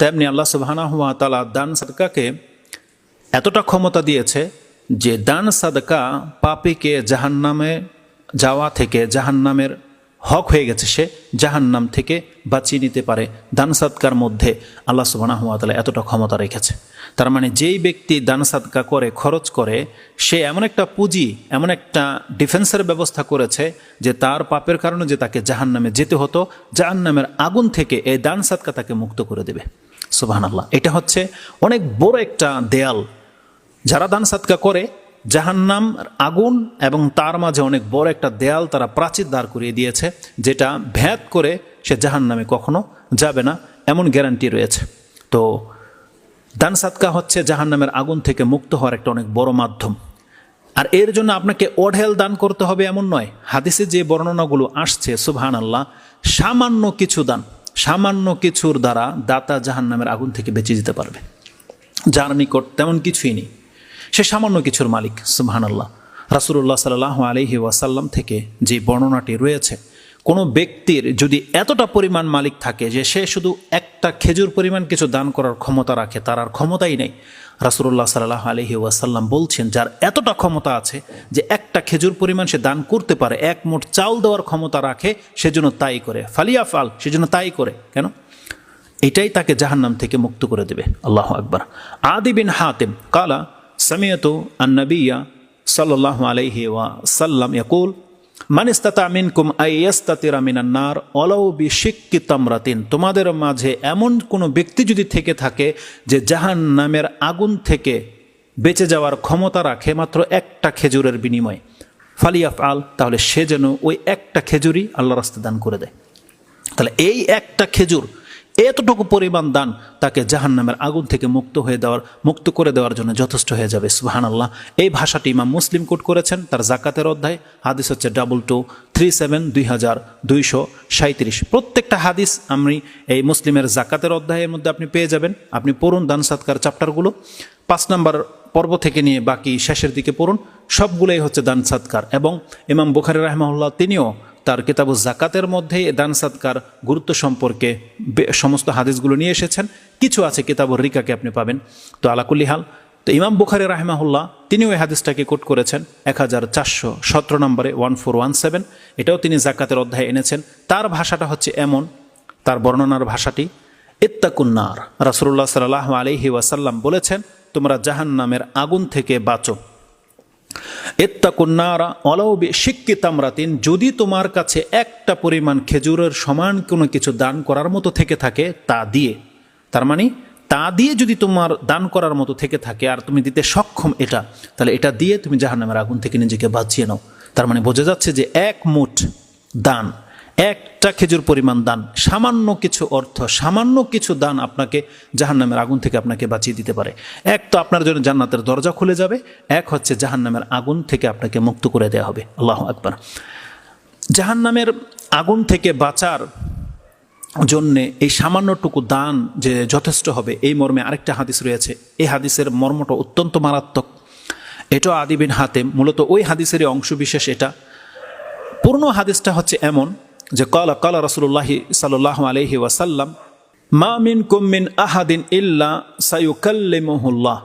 তেমনি আল্লাহ সুবাহানা হুয়া তালা দান সাদকাকে এতটা ক্ষমতা দিয়েছে যে দান সাদকা পাপিকে জাহান্নামে যাওয়া থেকে জাহান্নামের হক হয়ে গেছে সে জাহান্নাম থেকে বাঁচিয়ে নিতে পারে দান সাদকার মধ্যে আল্লাহ সুবাহ তালা এতটা ক্ষমতা রেখেছে। তার মানে যেই ব্যক্তি দান সাদকা করে, খরচ করে, সে এমন একটা পুঁজি, এমন একটা ডিফেন্সের ব্যবস্থা করেছে যে তার পাপের কারণে যে তাকে জাহান্নামে যেতে হতো, জাহান্নামের আগুন থেকে এই দান সাদকা তাকে মুক্ত করে দেবে। সুবাহান আল্লাহ এটা হচ্ছে অনেক বড় একটা দেয়াল। যারা দান সাদকা করে, জাহান্নাম আগুন এবং তার মাঝে অনেক বড় একটা দেয়াল তারা প্রাচীর দাঁড় করিয়ে দিয়েছে, যেটা ভ্যাদ করে সে জাহান্নামে কখনো যাবে না, এমন গ্যারান্টি রয়েছে। তো দান সাদকা হচ্ছে জাহান্নামের আগুন থেকে মুক্ত হওয়ার একটা অনেক বড় মাধ্যম। আর এর জন্য আপনাকে অঢেল দান করতে হবে এমন নয়। হাদিসে যে বর্ণনাগুলো আসছে সুবহান আল্লাহ সামান্য কিছু দান। সামান্য কিছুর দ্বারা দাতা জাহান নামের আগুন থেকে বেঁচে যেতে পারবে। যার নিকট তেমন কিছুই নেই। সে সামান্য কিছুর মালিক সুবহান আল্লাহ রাসুল্লাহ সাল্লাহ আলহি ওয়াসাল্লাম থেকে যে বর্ণনাটি রয়েছে কোনো ব্যক্তির যদি এতটা পরিমাণ মালিক থাকে যে সে শুধু একটা খেজুর পরিমাণ কিছু দান করার ক্ষমতা রাখে, তার আর ক্ষমতাই নেই। রাসুল্লাহ সাল্লাহ আলহি ওয়াসাল্লাম বলছেন, যার এতটা ক্ষমতা আছে যে একটা খেজুর পরিমাণ সে দান করতে পারে, এক মোট চাল দেওয়ার ক্ষমতা রাখে সেজন্য তাই করে। ফালিয়া ফাল সেজন্য তাই করে। কেন? এটাই তাকে জাহান্নাম থেকে মুক্ত করে দেবে। আল্লাহ আকবর। আদি বিন হাতিম কালা, সামিয়ত আন্নবিয়া সাল্লাহ আলাইহি ওয়া সাল্লাম ইয়াকুল মান ইস্তাতা মিনকুম আইয়াস্তাতিরা মিনান্নার অলৌ বিশিক্কি তামরাতিন। তোমাদের মাঝে এমন কোনো ব্যক্তি যদি থেকে থাকে যে জাহান নামের আগুন থেকে বেঁচে যাওয়ার ক্ষমতা রাখে মাত্র একটা খেজুরের বিনিময়ে। ফালিয়াফ আল তাহলে সে যেন ওই একটা খেজুরই আল্লাহ রাস্তা দান করে দেয়। তাহলে এই একটা খেজুর এতটুকু পরিমাণ দান তাকে জাহান নামের আগুন থেকে মুক্ত হয়ে দেওয়ার, মুক্ত করে দেওয়ার জন্য যথেষ্ট হয়ে যাবে সুহান আল্লাহ এই ভাষাটি ইমাম মুসলিম কোট করেছেন, তার জাকাতের অধ্যায়, হাদিস হচ্ছে ডাবল টু থ্রি সেভেন দুই হাজার দুইশো সাঁত্রিশ প্রত্যেকটা হাদিস আমি এই মুসলিমের জাকাতের অধ্যায়ের মধ্যে আপনি পেয়ে যাবেন। আপনি পড়ুন দান সাতকার চ্যাপ্টারগুলো পাঁচ নম্বর পর্ব থেকে নিয়ে বাকি শেষের দিকে পড়ুন। সবগুলোই হচ্ছে দান সাতকার এবং ইমাম বুখারি রাহমাহুল্লাহ তিনিও তার কিতাবু জাকাতের মধ্যেই দান সাদকার গুরুত্ব সম্পর্কে সমস্ত হাদিসগুলো নিয়ে এসেছেন। কিছু আছে কিতাবুর রিকাকে আপনি পাবেন। তো আলাকুল্লি হাল, তো ইমাম বুখারি রাহমাহুল্লাহ, তিনিও এই হাদিসটাকে কোট করেছেন এক হাজার চারশো সতেরো নম্বরে ওয়ান ফোর ওয়ান সেভেন। এটাও তিনি জাকাতের অধ্যায়ে এনেছেন। তার ভাষাটা হচ্ছে এমন, তার বর্ণনার ভাষাটি ইত্তাকুন্নার রাসুল্লাহ সাল্লাহ আলহি ওয়াসাল্লাম বলেছেন, তোমরা জাহান নামের আগুন থেকে বাঁচো। এত্তাকুন্নারা অলৌবি শিক্ষিতামরাতিন যদি তোমার কাছে একটা পরিমাণ খেজুরের সমান কোনো কিছু দান করার মতো থেকে থাকে, তা দিয়ে। তার মানে তা দিয়ে যদি তোমার দান করার মতো থেকে থাকে আর তুমি দিতে সক্ষম এটা, তাহলে এটা দিয়ে তুমি জাহান্নামের আগুন থেকে নিজেকে বাঁচিয়ে নাও। তার মানে বোঝা যাচ্ছে যে এক মুঠ দান একটা খেজুর পরিমাণ দান, সামান্য কিছু অর্থ, সামান্য কিছু দান আপনাকে জাহান্নামের আগুন থেকে আপনাকে বাঁচিয়ে দিতে পারে। এক তো আপনার জন্য জান্নাতের দরজা খুলে যাবে, এক হচ্ছে জাহান্নামের আগুন থেকে আপনাকে মুক্ত করে দেওয়া হবে। আল্লাহ আকবার। জাহান্নামের আগুন থেকে বাঁচার জন্যে এই সামান্যটুকু দান যে যথেষ্ট হবে, এই মর্মে আরেকটা হাদিস রয়েছে। এই হাদিসের মর্মটা অত্যন্ত মারাত্মক। এটাও আদিবিন হাতে মূলত ওই হাদিসেরই অংশবিশেষ এটা। পূর্ণ হাদিসটা হচ্ছে এমন যে কলা কলা রসুল্লাহি সাল্লাহ আলহি ওয়াসাল্লাম, মা মিন কুমিন আহাদিন ইল্লা সাইউকাল্লিমহুল্লাহ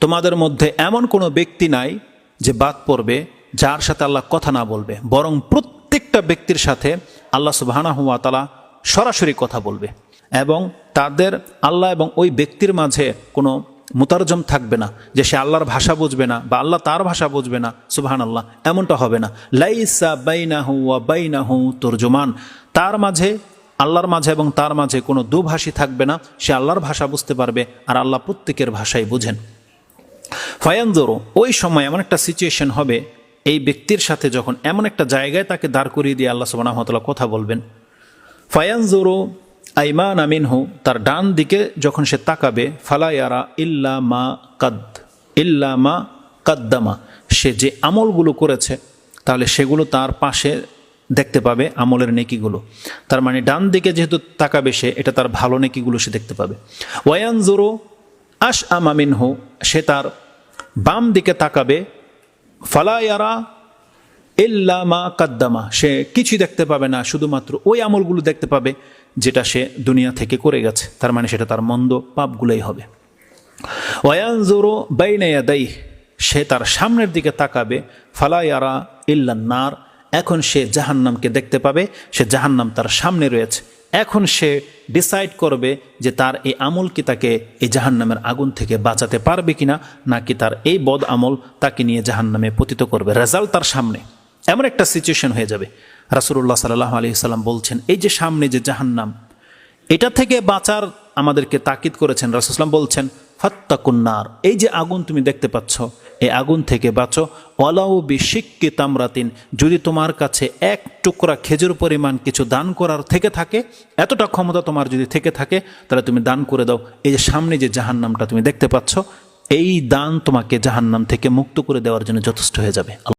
তোমাদের মধ্যে এমন কোনো ব্যক্তি নাই যে বাদ পড়বে, যার সাথে আল্লাহ কথা না বলবে। বরং প্রত্যেকটা ব্যক্তির সাথে আল্লাহ সুবাহানা তালা সরাসরি কথা বলবে। এবং তাদের আল্লাহ এবং ওই ব্যক্তির মাঝে কোনো মুতারজম থাকবে না, যে সে আল্লাহর ভাষা বুঝবে না বা আল্লাহ তার ভাষা বুঝবে না সুবাহান আল্লাহ এমনটা হবে না। লাইসা বাইনাহু ওয়া বাইনাহু তর্জমান, তার মাঝে, আল্লাহর মাঝে এবং তার মাঝে কোনো দুভাষী থাকবে না, সে আল্লাহর ভাষা বুঝতে পারবে আর আল্লাহ প্রত্যেকের ভাষাই বুঝেন। ফায়ানজোরো, ওই সময় এমন একটা সিচুয়েশন হবে, এই ব্যক্তির সাথে যখন এমন একটা জায়গায় তাকে দাঁড় করিয়ে দিয়ে আল্লাহ সুবাহতলা কথা বলবেন। ফায়ানজোরো আইমান আমিন আমিনহু তার ডান দিকে যখন সে তাকাবে ফালায়ারা ইল্লা মা কাদ, ইল্লা মা কাদ্দামা। সে যে আমলগুলো করেছে, তাহলে সেগুলো তার পাশে দেখতে পাবে আমলের নেকিগুলো। তার মানে ডান দিকে যেহেতু তাকাবে সে, এটা তার ভালো নেকিগুলো সে দেখতে পাবে। ওয়ান জোরো আশ আমিন আমামিনহু সে তার বাম দিকে তাকাবে ফালায়ারা ইল্লামা কাদ্দামা। সে কিছুই দেখতে পাবে না, শুধুমাত্র ওই আমলগুলো দেখতে পাবে যেটা সে দুনিয়া থেকে করে গেছে, তার মানে সেটা তার মন্দ পাপগুলোই হবে। ওয়ানজুরু বাইনা ইয়াদাইহ সে তার সামনের দিকে তাকাবে, ফালা ইয়ারা ইল্লান্নার এখন সে জাহান্নামকে দেখতে পাবে, সে জাহান্নাম তার সামনে রয়েছে। এখন সে ডিসাইড করবে যে তার এই আমল কি তাকে এই জাহান্নামের আগুন থেকে বাঁচাতে পারবে কিনা, নাকি তার এই বদ আমল তাকে নিয়ে জাহান্নামে পতিত করবে। রেজাল্ট তার সামনে। এমন একটা সিচুয়েশন হয়ে যাবে। রাসুল্লাহ সাল্লাহ আলি সাল্লাম বলছেন, এই যে সামনে যে জাহান্নাম, এটা থেকে বাঁচার আমাদেরকে তাকিদ করেছেন রাসুসলাম বলছেন ফাত্তাকুন্নার এই যে আগুন তুমি দেখতে পাচ্ছ, এই আগুন থেকে বাঁচো। অলাউ বিশিক্কি তামরাতিন, যদি তোমার কাছে এক টুকরা খেজুর পরিমাণ কিছু দান করার থেকে থাকে, এতটা ক্ষমতা তোমার যদি থেকে থাকে, তাহলে তুমি দান করে দাও। এই যে সামনে যে জাহান্নামটা তুমি দেখতে পাচ্ছ, এই দান তোমাকে জাহান্নাম থেকে মুক্ত করে দেওয়ার জন্য যথেষ্ট হয়ে যাবে।